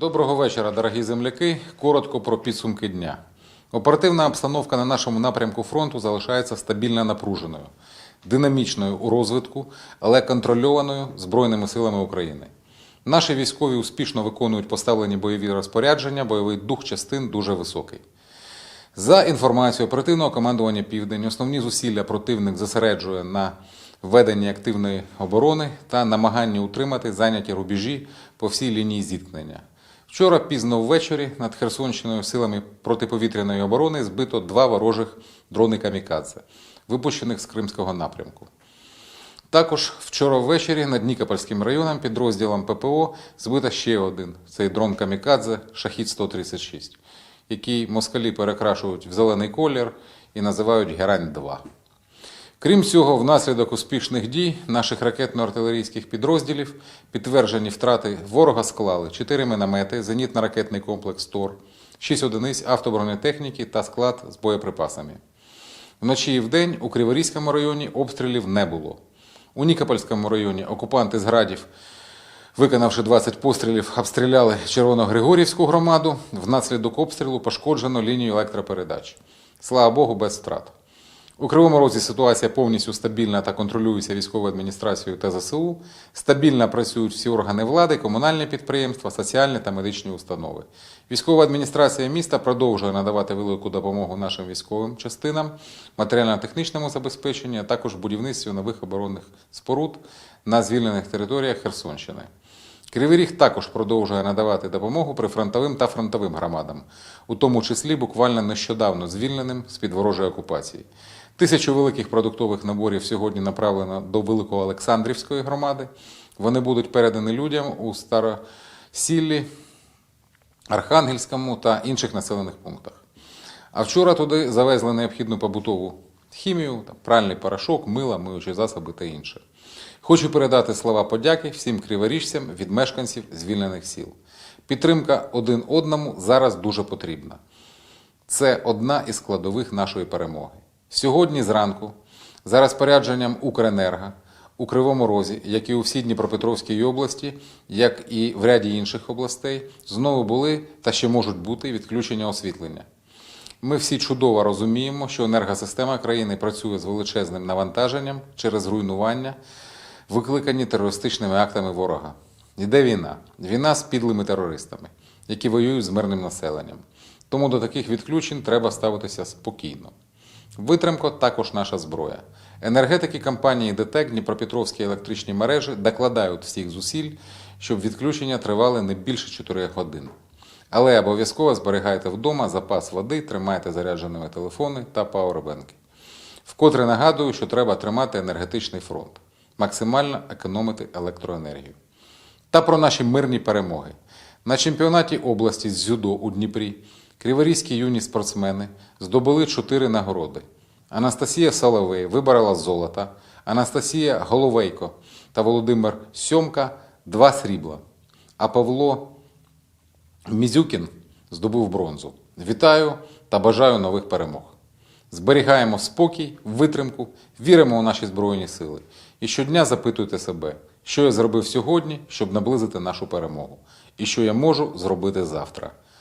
Доброго вечора, дорогі земляки. Коротко про підсумки дня. Оперативна обстановка на нашому напрямку фронту залишається стабільно напруженою, динамічною у розвитку, але контрольованою Збройними силами України. Наші військові успішно виконують поставлені бойові розпорядження, бойовий дух частин дуже високий. За інформацією оперативного командування Південь, основні зусилля противник зосереджує на введенні активної оборони та намаганні утримати зайняті рубежі по всій лінії зіткнення. Вчора пізно ввечері над Херсонщиною силами протиповітряної оборони збито два ворожих дрони камікадзе, випущених з Кримського напрямку. Також вчора ввечері над Нікопольським районом підрозділом ППО збито ще один цей дрон Камікадзе Шахід 136, який москалі перекрашують в зелений колір і називають Герань 2. Крім цього, внаслідок успішних дій наших ракетно-артилерійських підрозділів підтверджені втрати ворога склали 4 міномети, зенітно-ракетний комплекс ТОР, 6 одиниць автобронетехніки та склад з боєприпасами. Вночі і вдень у Криворізькому районі обстрілів не було. У Нікопольському районі окупанти з градів, виконавши 20 пострілів, обстріляли Червоногригорівську громаду. Внаслідок обстрілу пошкоджено лінію електропередач. Слава Богу, без втрат. У Кривому Розі ситуація повністю стабільна та контролюється військовою адміністрацією та ЗСУ. Стабільно працюють всі органи влади, комунальні підприємства, соціальні та медичні установи. Військова адміністрація міста продовжує надавати велику допомогу нашим військовим частинам, матеріально-технічному забезпеченню, а також будівництву нових оборонних споруд на звільнених територіях Херсонщини. Кривий Ріг також продовжує надавати допомогу прифронтовим та фронтовим громадам, у тому числі буквально нещодавно звільненим з-під ворожої окупації. Тисячу великих продуктових наборів сьогодні направлено до Великоолександрівської громади. Вони будуть передані людям у Старосіллі, Архангельському та інших населених пунктах. А вчора туди завезли необхідну побутову хімію, пральний порошок, мила, миючі засоби та інше. Хочу передати слова подяки всім криворіжцям від мешканців звільнених сіл. Підтримка один одному зараз дуже потрібна. Це одна із складових нашої перемоги. Сьогодні зранку, за розпорядженням Укренерго, у Кривому Розі, як і у всій Дніпропетровській області, як і в ряді інших областей, знову були та ще можуть бути відключення освітлення. Ми всі чудово розуміємо, що енергосистема країни працює з величезним навантаженням через руйнування, викликані терористичними актами ворога. Йде війна. Війна з підлими терористами, які воюють з мирним населенням. Тому до таких відключень треба ставитися спокійно. Витримко також наша зброя. Енергетики компанії ДТЕК Дніпропетровські електричні мережі докладають всіх зусиль, щоб відключення тривали не більше 4 годин. Але обов'язково зберігайте вдома запас води, тримайте зарядженими телефони та пауербенки. Вкотре нагадую, що треба тримати енергетичний фронт, максимально економити електроенергію. Та про наші мирні перемоги. На чемпіонаті області з дзюдо у Дніпрі криворізькі юні спортсмени здобули чотири нагороди. Анастасія Соловей виборола золото, Анастасія Головейко та Володимир Сьомка два срібла. А Павло Мізюкін здобув бронзу. Вітаю та бажаю нових перемог. Зберігаємо спокій, витримку, віримо у наші Збройні сили. І щодня запитуйте себе, що я зробив сьогодні, щоб наблизити нашу перемогу, і що я можу зробити завтра.